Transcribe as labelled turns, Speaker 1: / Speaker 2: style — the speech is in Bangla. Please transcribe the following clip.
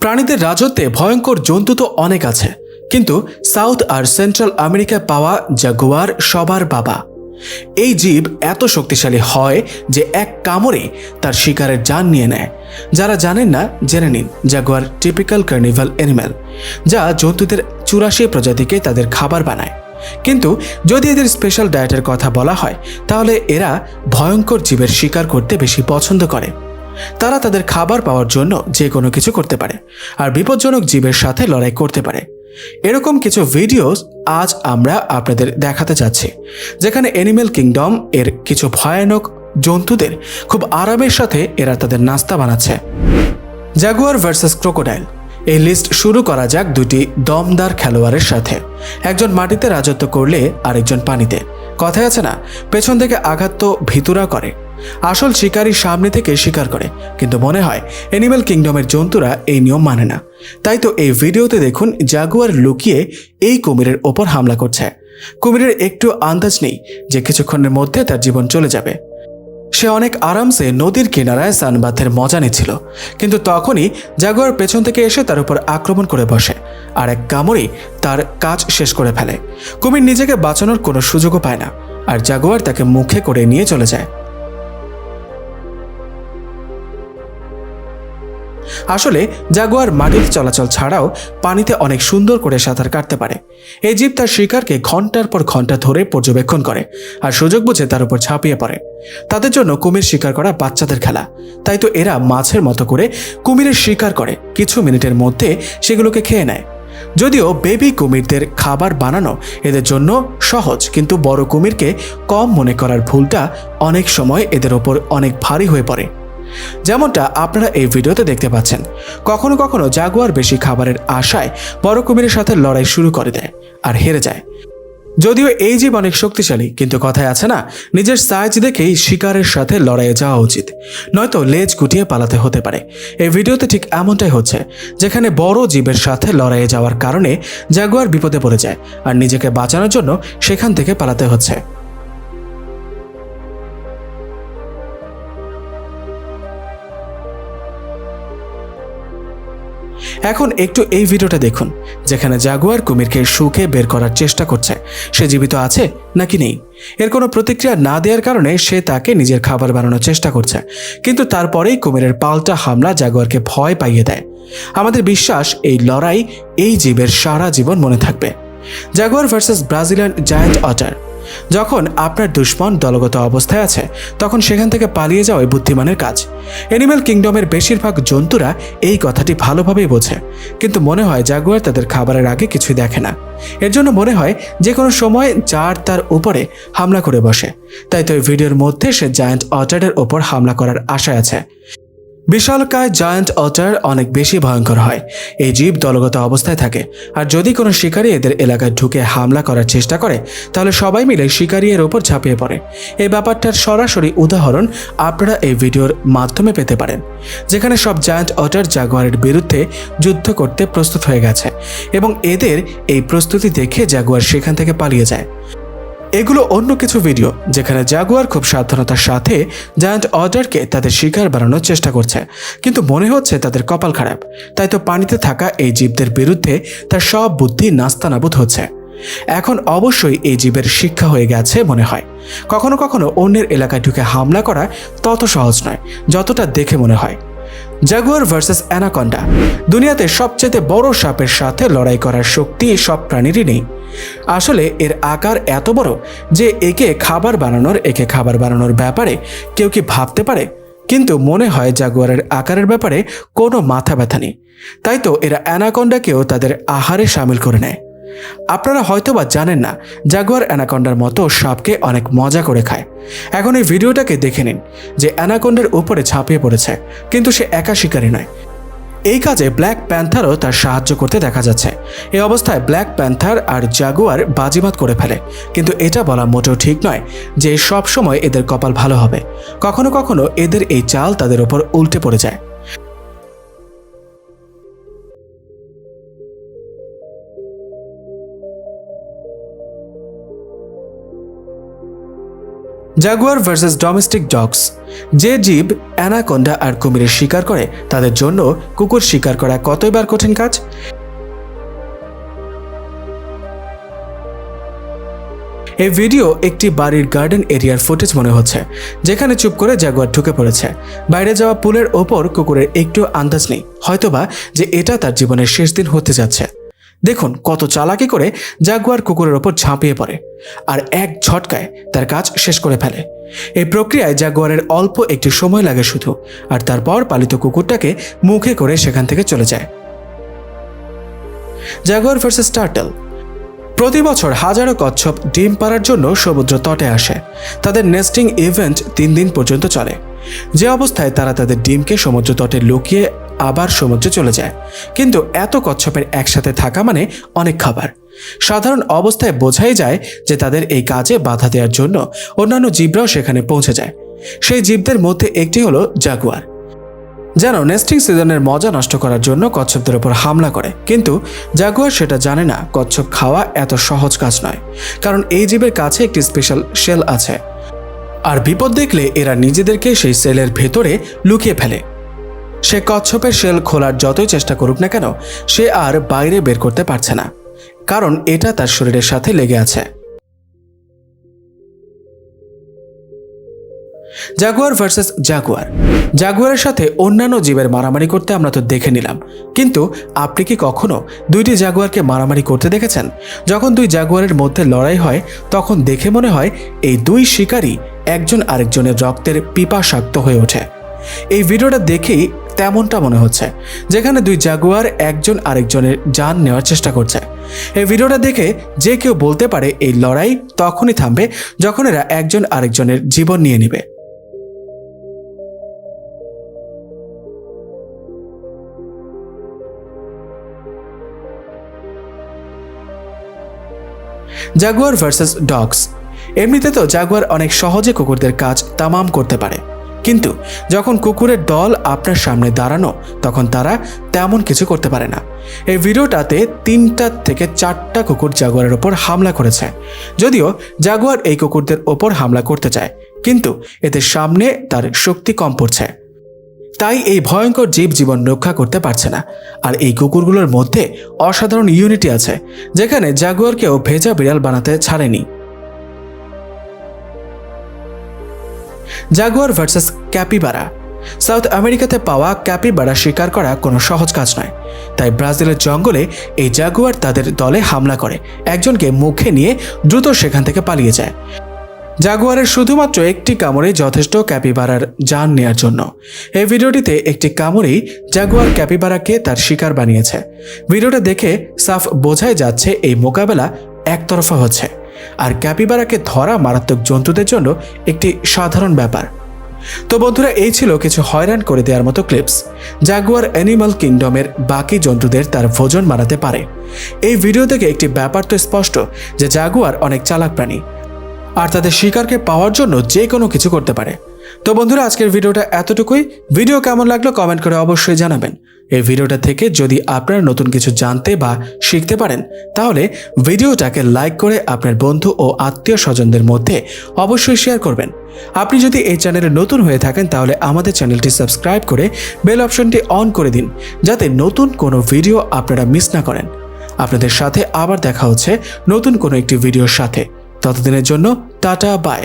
Speaker 1: প্রাণীদের রাজত্বে ভয়ঙ্কর জন্তু তো অনেক আছে, কিন্তু সাউথ আর সেন্ট্রাল আমেরিকায় পাওয়া জাগুয়ার সবার বাবা। এই জীব এত শক্তিশালী হয় যে এক কামড়ে তার শিকারের জান নিয়ে নেয়। যারা জানেন না, জেনে নিন জাগুয়ার টিপিক্যাল কার্নিভাল অ্যানিম্যাল যা জন্তুদের চুরাশি প্রজাতিকে তাদের খাবার বানায়। কিন্তু যদি এদের স্পেশাল ডায়েটের কথা বলা হয়, তাহলে এরা ভয়ঙ্কর জীবের শিকার করতে বেশি পছন্দ করে। তারা তাদের খাবার পাওয়ার জন্য যে কোনো কিছু করতে পারে আর বিপজ্জনক জীবের সাথে লড়াই করতে পারে। এরকম কিছু ভিডিওস আজ আমরা আপনাদের দেখাতে যাচ্ছি, যেখানে অ্যানিমেল কিংডম এর কিছু ভয়ানক জন্তুদের খুব আরামের সাথে এরা তাদের নাস্তা বানাচ্ছে। জাগুয়ার ভার্সেস ক্রোকোডাইল এই লিস্ট শুরু করা যাক দুটি দমদার খেলোয়াড়ের সাথে। একজন মাটিতে রাজত্ব করলে আরেকজন পানিতে। কথায় আছে না, পেছন থেকে আঘাত তো ভিতুরা করে। আসল শিকারী সামনে থেকে শিকার করে। কিন্তু মনে হয় অ্যানিম্যাল কিংডমের জন্তুরা এই নিয়ম মানে না। তাই তো এই ভিডিওতে দেখুন, জাগুয়ার লুকিয়ে এই কুমিরের ওপর হামলা করছে। কুমিরের একটু আন্দাজ নেই যে কিছুক্ষণের মধ্যে তার জীবন চলে যাবে। সে অনেক আরামসে নদীর কিনারায় সানবাথের মজা নিচ্ছিল। কিন্তু তখনই জাগুয়ার পেছন থেকে এসে তার উপর আক্রমণ করে বসে আর এক কামড়েই তার কাজ শেষ করে ফেলে। কুমির নিজেকে বাঁচানোর কোনো সুযোগও পায় না আর জাগুয়ার তাকে মুখে করে নিয়ে চলে যায়। আসলে জাগুয়ার মাটির চলাচল ছাড়াও পানিতে অনেক সুন্দর করে সাঁতার কাটতে পারে। এই জীব তার শিকারকে ঘণ্টার পর ঘণ্টা ধরে পর্যবেক্ষণ করে আর সুযোগ বুঝে তার উপর ঝাঁপিয়ে পড়ে। তাদের জন্য কুমির শিকার করা বাচ্চাদের খেলা। তাই তো এরা মাছের মতো করে কুমিরের শিকার করে। কিছু মিনিটের মধ্যে সেগুলোকে খেয়ে নেয়। যদিও বেবি কুমিরদের খাবার বানানো এদের জন্য সহজ, কিন্তু বড় কুমিরকে কম মনে করার ভুলটা অনেক সময় এদের ওপর অনেক ভারী হয়ে পড়ে। যেমনটা আপনারা এই ভিডিওতে দেখতে পাচ্ছেন, কখনো কখনো জাগুয়ার বেশি খাবারের আশায় বড় কুমিরের সাথে লড়াই শুরু করে দেয় আর হেরে যায়। যদিও এই জীব অনেক শক্তিশালী, কিন্তু কথায় আছে না, নিজের সাইজ দেখেই শিকারের সাথে লড়াইয়ে যাওয়া উচিত। নয়তো লেজ গুটিয়ে পালাতে হতে পারে। এই ভিডিওতে ঠিক এমনটাই হচ্ছে, যেখানে বড় জীবের সাথে লড়াইয়ে যাওয়ার কারণে জাগুয়ার বিপদে পড়ে যায়, আর নিজেকে বাঁচানোর জন্য সেখান থেকে পালাতে হচ্ছে। এখন একটু এই ভিডিওটা দেখুন, যেখানে জাগুয়ার কুমিরকে সুখে বের করার চেষ্টা করছে। সে জীবিত আছে নাকি নেই? এর কোনো প্রতিক্রিয়া না দেওয়ার কারণে সে তাকে নিজের খাবার বানানোর চেষ্টা করছে। কিন্তু তারপরেই কুমিরের পাল্টা হামলা জাগুয়ারকে ভয় পাইয়ে দেয়। আমাদের বিশ্বাস, এই লড়াই এই জীবের সারা জীবন মনে থাকবে। Jaguar versus Brazilian giant otter. যখন আপনার দুশ্মন দলগত অবস্থায় আছে, তখন সেখান থেকে পালিয়ে যাওয়াই বুদ্ধিমানের কাজ। অ্যানিম্যাল কিংডমের বেশিরভাগ জন্তুরা এই কথাটি ভালোভাবেই বোঝে, কিন্তু মনে হয় জাগুয়ার তাদের খাবারের আগে কিছুই দেখে না। এর জন্য মনে হয় যে কোনো সময় যার তার উপরে হামলা করে বসে। তাই তো এই ভিডিওর মধ্যে সে জায়ান্ট অটারের ওপর হামলা করার আশায় আছে। বিশালকায় জায়ান্ট অটার অনেক বেশি ভয়ঙ্কর হয়। এই জীব দলগত অবস্থায় থাকে। আর যদি কোনো শিকারী এদের এলাকায় ঢুকে হামলা করার চেষ্টা করে, তাহলে সবাই মিলে শিকারী এর ওপর ঝাঁপিয়ে পড়ে। এই ব্যাপারটার সরাসরি উদাহরণ আপনারা এই ভিডিওর মাধ্যমে পেতে পারেন, যেখানে সব জায়ান্ট অটার জাগুয়ারের বিরুদ্ধে যুদ্ধ করতে প্রস্তুত হয়ে গেছে এবং এদের এই প্রস্তুতি দেখে জাগুয়ার সেখান থেকে পালিয়ে যায়। এগুলো অন্য কিছু ভিডিও যেখানে জাগুয়ার খুব সাবধানতার সাথে জায়ান্ট অর্ডারকে তাদের শিকার বানানোর চেষ্টা করছে। কিন্তু মনে হচ্ছে তাদের কপাল খারাপ। তাই তো পানিতে থাকা এই জীবদের বিরুদ্ধে তার সব বুদ্ধি নাস্তানাবুদ হচ্ছে। এখন অবশ্যই এই জীবের শিক্ষা হয়ে গেছে মনে হয়। কখনো কখনো অন্যের এলাকায় ঢুকে হামলা করা তত সহজ নয়, যতটা দেখে মনে হয়। জাগুয়ার ভার্সেস অ্যানাকন্ডা, দুনিয়াতে সবচেয়ে বড় সাপের সাথে লড়াই করার শক্তি সব প্রাণীরই নেই। আসলে এর আকার এত বড় যে একে খাবার বানানোর, একে খাবার বানানোর ব্যাপারে কেউ কি ভাবতে পারে? কিন্তু মনে হয় জাগুয়ারের আকারের ব্যাপারে কোনো মাথা ব্যথা নেই। তাই তো এরা অ্যানাকন্ডাকেও তাদের আহারে সামিল করে নেয়। আপনারা হয়তোবা জানেন না, জাগুয়ার অ্যানাকন্ডার মতো সাপকে অনেক মজা করে খায়। এখন এই ভিডিওটাকে দেখে নিন যে অ্যানাকন্ডার উপরে ঝাঁপিয়ে পড়েছে, কিন্তু সে একা শিকারী নয়। এই কাজে ব্ল্যাক প্যান্থারও তার সাহায্য করতে দেখা যাচ্ছে। এই অবস্থায় ব্ল্যাক প্যান্থার আর জাগুয়ার বাজিমাত করে ফেলে, কিন্তু এটা বলা মোটেও ঠিক নয় যে সব সময় এদের কপাল ভালো হবে। কখনো কখনো এদের এই চাল তাদের ওপর উল্টে পড়ে যায়। জাগুয়ার ভার্সেস ডোমেস্টিক ডগস যে জীব অ্যানাকোন্ডা আর কুমিরের শিকার করে, তাদের জন্য কুকুর শিকার করা কতইবার কঠিন কাজ? এই ভিডিও একটি বাড়ির গার্ডেন এরিয়ার ফুটেজ মনে হচ্ছে, যেখানে চুপ করে জাগুয়ার ঢুকে পড়েছে। বাইরে যাওয়া পুলের ওপর কুকুরের একটু আন্দাজ নেই, হয়তোবা যে এটা তার জীবনের শেষ দিন হতে যাচ্ছে। দেখুন কত চালাকি করে জাগুয়ার কুকুরের ওপর ঝাঁপিয়ে পড়ে আর এক ঝটকায় তার কাজ শেষ করে ফেলে। এই প্রক্রিয়ায় জাগুয়ারের অল্প একটি সময় লাগে শুধু আর তারপর পালিত কুকুরটাকে মুখে করে সেখান থেকে চলে যায়। Jaguar versus turtle. প্রতি বছর হাজারো কচ্ছপ ডিম পাড়ার জন্য সমুদ্র তটে আসে। তাদের নেস্টিং ইভেন্ট তিন দিন পর্যন্ত চলে। যে অবস্থায় তারা তাদের ডিমকে সমুদ্র তটে লুকিয়ে আবার সমুদ্রে চলে যায়। কিন্তু এত কচ্ছপের একসাথে থাকা মানে অনেক খাবার। সাধারণ অবস্থায় বোঝাই যায় যে তাদের এই কাজে বাধা দেওয়ার জন্য অন্যান্য জীবরাও সেখানে পৌঁছে যায়। সেই জীবদের মধ্যে একটি হলো জাগুয়ার। যেন নেস্টিং সিজনের মজা নষ্ট করার জন্য কচ্ছপদের ওপর হামলা করে। কিন্তু জাগুয়ার সেটা জানে না, কচ্ছপ খাওয়া এত সহজ কাজ নয়। কারণ এই জীবের কাছে একটি স্পেশাল শেল আছে। আর বিপদ দেখলে এরা নিজেদেরকে সেই সেলের ভেতরে লুকিয়ে ফেলে। সে কচ্ছপের সেল খোলার যতই চেষ্টা করুক না কেন, সে আর বাইরে বের করতে পারছে না। কারণ এটা তার শরীরের সাথে লেগে আছে। Jaguar versus Jaguar. জাগুয়ারের সাথে অন্যান্য জীবের মারামারি করতে আমরা তো দেখে নিলাম। কিন্তু আপনি কি কখনো দুইটি জাগুয়ারকে মারামারি করতে দেখেছেন? যখন দুই জাগুয়ারের মধ্যে লড়াই হয়, তখন দেখে মনে হয় এই দুই শিকারী একজন আরেকজনের রক্তের পিপাসাক্ত হয়ে ওঠে। এই ভিডিওটা দেখেই তেমনটা মনে হচ্ছে, যেখানে দুই জাগুয়ার একজন আরেকজনের যান নেওয়ার চেষ্টা করছে। এই ভিডিওটা দেখে যে কেউ বলতে পারে এই লড়াই তখনই থামবে যখন এরা একজন আরেকজনের জীবন নিয়ে নেবে। জাগুয়ার ভার্সেস ডগস এমনিতে তো জাগুয়ার অনেক সহজে কুকুরদের কাজ তামাম করতে পারে। কিন্তু যখন কুকুরের দল আপনার সামনে দাঁড়ানো, তখন তারা তেমন কিছু করতে পারে না। এই ভিডিওটাতে তিনটা থেকে চারটা কুকুর জাগুয়ারের ওপর হামলা করেছে। যদিও জাগুয়ার এই কুকুরদের ওপর হামলা করতে চায়, কিন্তু এদের সামনে তার শক্তি কম পড়ছে। তাই এই ভয়ঙ্কর জীব জীবন রক্ষা করতে পারছে না। আর এই কুকুরগুলোর মধ্যে অসাধারণ ইউনিটি আছে, যেখানে জাগুয়ারকেও ভেজা বিড়াল বানাতে ছাড়েনি। Jaguar versus capybara. সাউথ আমেরিকাতে পাওয়া ক্যাপিবারা শিকার করা কোনো সহজ কাজ নয়। তাই ব্রাজিলের জঙ্গলে এই জাগুয়ার তাদের দলে হামলা করে, একজনকে মুখে নিয়ে দ্রুত সেখান থেকে পালিয়ে যায়। জাগুয়ারের শুধুমাত্র একটি কামড়েই যথেষ্ট ক্যাপিবারার যান নেয়ার জন্য। এই ভিডিওটিতে একটি কামড়েই জাগুয়ার ক্যাপিবারাকে তার শিকার বানিয়েছে। ভিডিওটা দেখে সাফ বোঝাই যাচ্ছে এই মোকাবেলা একতরফা হচ্ছে। আর ক্যাপিবারাকে ধরা মারাত্মক জন্তুদের জন্য একটি সাধারণ ব্যাপার। তো বন্ধুরা, এই ছিল কিছু হয়রান করে দেওয়ার মতো ক্লিপস। জাগুয়ার অ্যানিমাল কিংডমের বাকি জন্তুদের তার ভোজন মারাতে পারে। এই ভিডিও থেকে একটি ব্যাপার তো স্পষ্ট যে জাগুয়ার অনেক চালাক প্রাণী। আর তাদের শিকারকে পাওয়ার জন্য যে কোনো কিছু করতে পারে। তো বন্ধুরা, আজকের ভিডিওটা এতটুকুই। ভিডিও কেমন লাগল কমেন্ট করে অবশ্যই জানাবেন। এই ভিডিওটা থেকে যদি আপনারা নতুন কিছু জানতে বা শিখতে পারেন, তাহলে ভিডিওটাকে লাইক করে আপনার বন্ধু ও আত্মীয় স্বজনদের মধ্যে অবশ্যই শেয়ার করবেন। আপনি যদি এই চ্যানেলে নতুন হয়ে থাকেন, তাহলে আমাদের চ্যানেলটি সাবস্ক্রাইব করে বেল অপশনটি অন করে দিন, যাতে নতুন কোনো ভিডিও আপনারা মিস না করেন। আপনাদের সাথে আবার দেখা হচ্ছে নতুন কোনো একটি ভিডিওর সাথে। ততদিনের জন্য টাটা বাই